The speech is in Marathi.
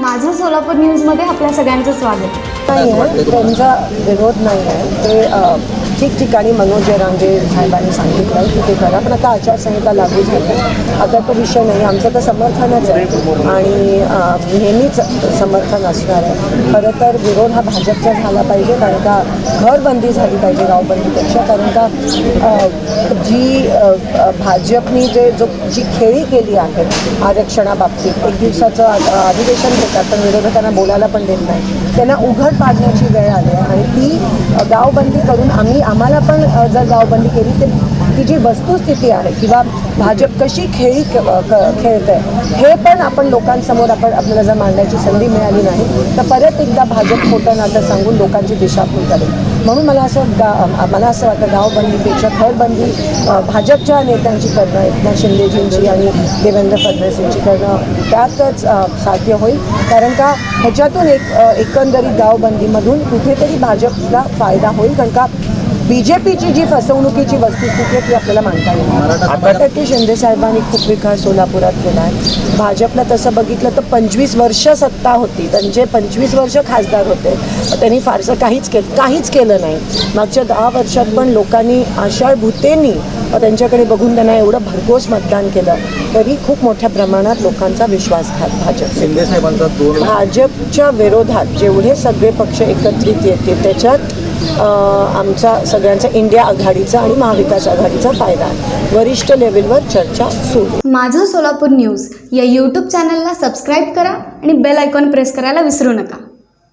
माझं सोलापूर न्यूजमध्ये आपल्या सगळ्यांचं स्वागत. नाही आहे त्यांचा विरोध नाही आहे ते ठिकठिकाणी मनोज रांगे साहेबांनी सांगितलं की ते करा. पण आता आचारसंहिता लागू झाली. आता तो विषय नाही. आमचं तर समर्थनच आहे. आणि नेहमीच समर्थन असणार आहे. खरं तर विरोध हा भाजपचा झाला पाहिजे. कारण का घरबंदी झाली पाहिजे गावबंदीपेक्षा कारण का जी भाजपनी जे जो जी खेळी केली आहे आरक्षणाबाबतीत एक दिवसाचं अधिवेशन घेतात पण विरोधकांना बोलायला पण देत नाही. त्यांना उघड पाडण्याची वेळ आली आहे. आणि ती गावबंदी करून आम्ही आम्हाला पण जर गावबंदी केली तर ती जी वस्तुस्थिती आहे किंवा भाजप कशी खेळी क- क- हे पण आपण लोकांसमोर आपण आपल्याला जर मांडण्याची संधी मिळाली नाही तर परत एकदा भाजप खोटं नातं सांगून लोकांची दिशाभूल करेल म्हणून मला असं गा मला असं वाटतं गावबंदीपेक्षा खरबंदी भाजपच्या नेत्यांची करणं एकनाथ शिंदेजींची आणि देवेंद्र फडणवीसांची करणं त्यातच साध्य होईल. कारण का ह्याच्यातून एक एकंदरीत गावबंदीमधून कुठेतरी भाजपला फायदा होईल. कारण का बी जे पीची जी फसवणुकीची वस्तुस्थिती आहे ती आपल्याला मांडता येईल आता तर की शिंदे साहेबांनी खूप विकास सोलापुरात केला आहे. भाजपला तसं बघितलं तर पंचवीस वर्ष सत्ता होती. त्यांचे पंचवीस वर्ष खासदार होते. त्यांनी फारसं काहीच केलं काहीच केलं नाही. मागच्या दहा वर्षात पण लोकांनी आषाढ भूतेंनी त्यांच्याकडे बघून त्यांना एवढं भरघोस मतदान केलं. तरी खूप मोठ्या प्रमाणात लोकांचा विश्वासघात भाजप शिंदे साहेबांचा भाजपच्या विरोधात जेवढे सगळे पक्ष एकत्रित येतील त्याच्यात आमचा सगळ्यांचा इंडिया आघाडीचा आणि महाविकास आघाडीचा फायदा आहे. वरिष्ठ लेवलवर चर्चा सुरू. माझं सोलापूर न्यूज या यूट्यूब चॅनलला सबस्क्राईब करा आणि बेल आयकॉन प्रेस करायला विसरू नका.